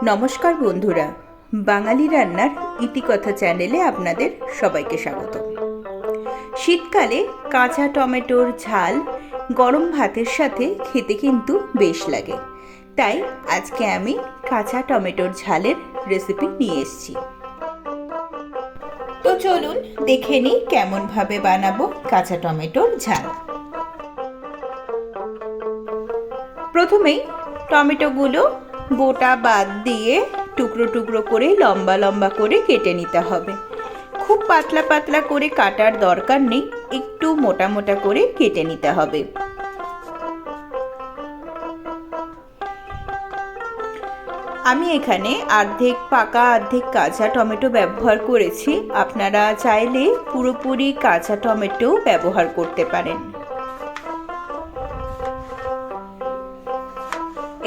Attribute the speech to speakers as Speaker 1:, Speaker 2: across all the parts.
Speaker 1: নমস্কার বন্ধুরা, বাঙালি রান্নার ইতিকথা চ্যানেলে আপনাদের সবাইকে স্বাগত। শীতকালে কাঁচা টমেটোর ঝাল গরম ভাতের সাথে খেতে কিন্তু বেশ লাগে। তাই আজকে আমি কাঁচা টমেটোর ঝালের রেসিপি নিয়ে এসেছি। তো চলুন দেখে নিই কেমনভাবে বানাবো কাঁচা টমেটোর ঝাল। প্রথমেই টমেটোগুলো বোটা বাদ দিয়ে টুকরো টুকরো করে লম্বা লম্বা করে কেটে নিতে হবে। খুব পাতলা পাতলা করে কাটার দরকার নেই, একটু মোটা মোটা করে কেটে নিতে হবে। আমি এখানে অর্ধেক পাকা, অর্ধেক কাঁচা টমেটো ব্যবহার করেছি। আপনারা চাইলে পুরোপুরি কাঁচা টমেটো ব্যবহার করতে পারেন।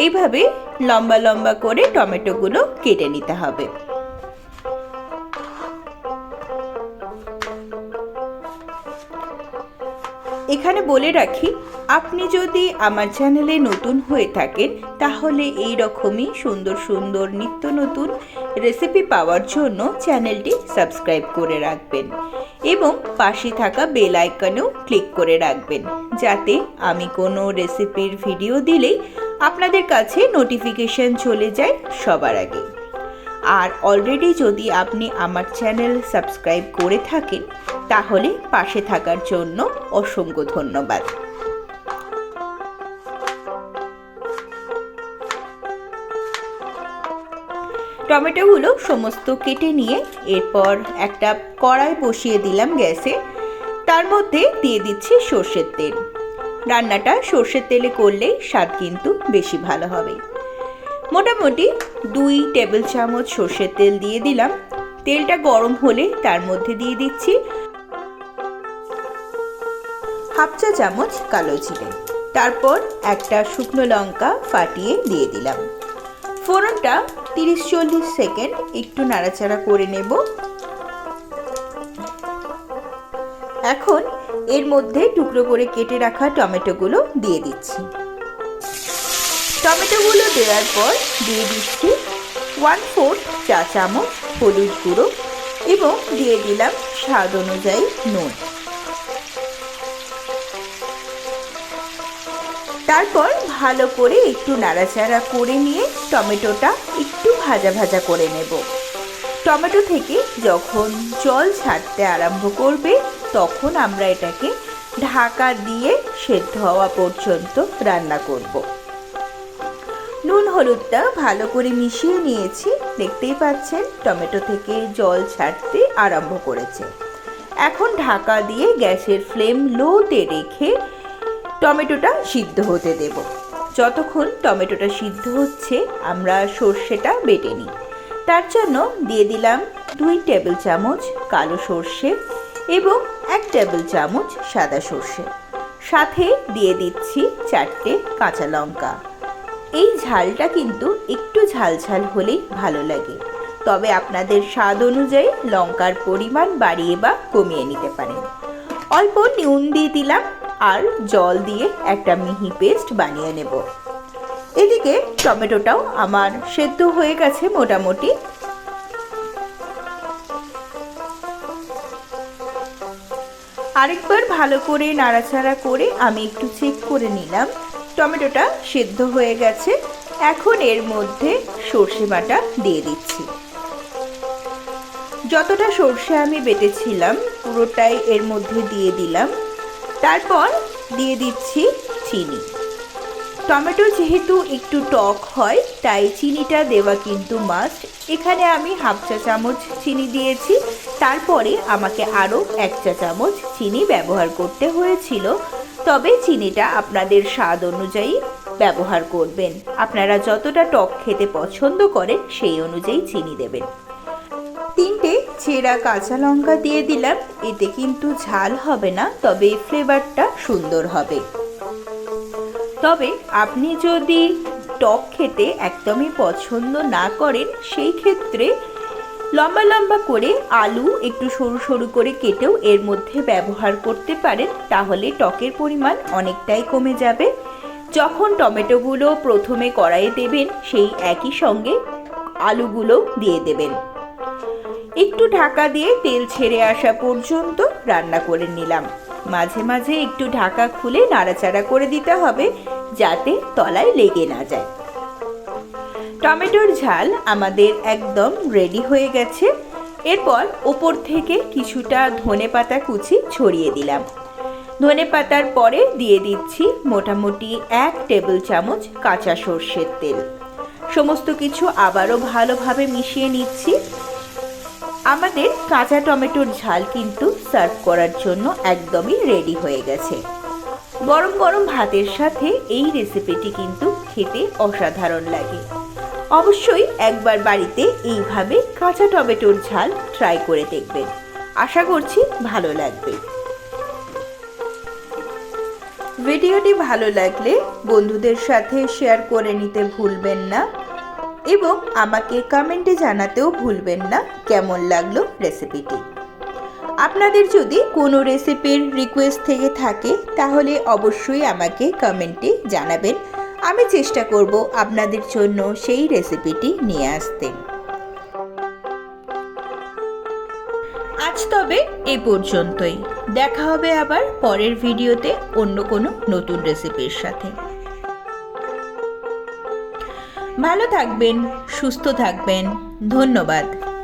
Speaker 1: এইভাবে লম্বা লম্বা করে টমেটোগুলো কেটে নিতে হবে। এখানে বলে রাখি, আপনি যদি আমার চ্যানেলে নতুন হয়ে থাকেন, তাহলে এই রকমই সুন্দর সুন্দর নিত্য নতুন রেসিপি পাওয়ার জন্য চ্যানেলটি সাবস্ক্রাইব করে রাখবেন এবং পাশে থাকা বেল আইকনেও ক্লিক করে রাখবেন। যাতে আমি কোনো রেসিপির ভিডিও দিলেই আপনাদের কাছে নোটিফিকেশন চলে যায় সবার আগে। আর অলরেডি যদি আপনি আমার চ্যানেল সাবস্ক্রাইব করে থাকেন, তাহলে পাশে থাকার জন্য অসংখ্য ধন্যবাদ। টমেটোগুলো সমস্ত কেটে নিয়ে এরপর একটা কড়াই বসিয়ে দিলাম গ্যাসে। তার মধ্যে দিয়ে দিচ্ছি সর্ষের তেল। রান্নাটা সর্ষের তেলে করলে স্বাদ কিন্তু বেশি ভালো হবে। মোটামুটি দুই টেবিল চামচ সর্ষের তেল দিয়ে দিলাম। তেলটা গরম হলে তার মধ্যে দিয়ে দিচ্ছি হাফ চা চামচ কালো জিরে। তারপর একটা শুকনো লঙ্কা ফাটিয়ে দিয়ে দিলাম। ফোড়নটা তিরিশ চল্লিশ সেকেন্ড একটু নাড়াচাড়া করে নেব। এখন এর মধ্যে টুকরো করে কেটে রাখা টমেটোগুলো দিয়ে দিচ্ছি। টমেটোগুলো দেওয়ার পর দিয়ে দিচ্ছি ওয়ান ফোর্থ চা চামচ হলুদ গুঁড়ো এবং দিয়ে দিলাম স্বাদ অনুযায়ী নুন। তারপর ভালো করে একটু নাড়াচাড়া করে নিয়ে টমেটোটা একটু ভাজা ভাজা করে নেব। টমেটো থেকে যখন জল ছাড়তে আরম্ভ করবে তখন আমরা এটাকে ঢাকা দিয়ে সেদ্ধ হওয়া পর্যন্ত রান্না করব। নুন হলুদটা ভালো করে মিশিয়ে নিয়েছি। দেখতেই পাচ্ছেন, টমেটো থেকে জল ছাড়তে আরম্ভ করেছে। এখন ঢাকা দিয়ে গ্যাসের ফ্লেম লোতে রেখে টমেটোটা সিদ্ধ হতে দেব। যতক্ষণ টমেটোটা সিদ্ধ হচ্ছে, আমরা সর্ষেটা বেটে নিই। তার জন্য দিয়ে দিলাম দুই টেবিল চামচ কালো সর্ষে এবং এক টেবিল চামচ সাদা সর্ষে। সাথে দিয়ে দিচ্ছি চারটে কাঁচা লঙ্কা। এই ঝালটা কিন্তু একটু ঝাল ঝাল হলেই ভালো লাগে। তবে আপনাদের স্বাদ অনুযায়ী লঙ্কার পরিমাণ বাড়িয়ে বা কমিয়ে নিতে পারেন। অল্প নুন দিয়ে দিলাম আর জল দিয়ে একটা মিহি পেস্ট বানিয়ে নেব। এদিকে টমেটোটাও আমার সেদ্ধ হয়ে গেছে মোটামুটি। আরেকবার ভালো করে নাড়াচাড়া করে আমি একটু চেক করে নিলাম। টমেটোটা সেদ্ধ হয়ে গেছে। এখন এর মধ্যে সর্ষে বাটা দিয়ে দিচ্ছি। যতটা সর্ষে আমি বেটেছিলাম, পুরোটাই এর মধ্যে দিয়ে দিলাম। তারপর দিয়ে দিচ্ছি চিনি। টমেটো যেহেতু একটু টক হয়, তাই চিনিটা দেওয়া কিন্তু মাস্ট এখানে আমি হাফ চা চামচ চিনি দিয়েছি। তারপরে আমাকে আরও এক চা চামচ চিনি ব্যবহার করতে হয়েছিল। তবে চিনিটা আপনাদের স্বাদ অনুযায়ী ব্যবহার করবেন। আপনারা যতটা টক খেতে পছন্দ করেন, সেই অনুযায়ী চিনি দেবেন। তিনটে চেরা কাঁচা লঙ্কা দিয়ে দিলাম। এতে কিন্তু ঝাল হবে না, তবে ফ্লেভারটা সুন্দর হবে। তবে আপনি যদি টক খেতে একদমই পছন্দ না করেন, সেই ক্ষেত্রে লম্বা লম্বা করে আলু একটু সরু সরু করে কেটেও এর মধ্যে ব্যবহার করতে পারেন, তাহলে টকের পরিমাণ অনেকটাই কমে যাবে। যখন টমেটোগুলো প্রথমে কড়াইয়ে দেবেন, সেই একই সঙ্গে আলুগুলোও দিয়ে দেবেন। একটু ঢাকা দিয়ে তেল ছেড়ে আসা পর্যন্ত রান্না করে নিলাম। মাঝে মাঝে একটু ঢাকা খুলে নাড়াচাড়া করে দিতে হবে, যাতে তলায় লেগে না যায়। টমেটোর ঝাল আমাদের একদম রেডি হয়ে গেছে। এরপর ওপর থেকে কিছুটা ধনে পাতা কুচি ছড়িয়ে দিলাম। ধনে পাতার পরে দিয়ে দিচ্ছি মোটামুটি এক টেবিল চামচ কাঁচা সর্ষের তেল। সমস্ত কিছু আবারও ভালোভাবে মিশিয়ে নিচ্ছি। আমাদের কাঁচা টমেটোর ঝাল কিন্তু সার্ভ করার জন্য একদমই রেডি হয়ে গেছে। গরম গরম ভাতের সাথে এই রেসিপিটি কিন্তু খেতে অসাধারণ লাগে। অবশ্যই একবার বাড়িতে এইভাবে কাঁচা টমেটোর ঝাল ট্রাই করে দেখবেন। আশা করছি ভালো লাগবে। ভিডিওটি ভালো লাগলে বন্ধুদের সাথে শেয়ার করে নিতে ভুলবেন না এবং আমাকে কমেন্টে জানাতেও ভুলবেন না কেমন লাগল রেসিপিটি আপনাদের যদি কোনো রেসিপির রিকোয়েস্ট থেকে থাকে, তাহলে অবশ্যই আমাকে কমেন্টে জানাবেন। আমি চেষ্টা করব আপনাদের জন্য সেই রেসিপিটি নিয়ে আসতে। আজ তবে এ পর্যন্তই। দেখা হবে আবার পরের ভিডিওতে অন্য কোনো নতুন রেসিপির সাথে। ভালো থাকবেন, সুস্থ থাকবেন। ধন্যবাদ।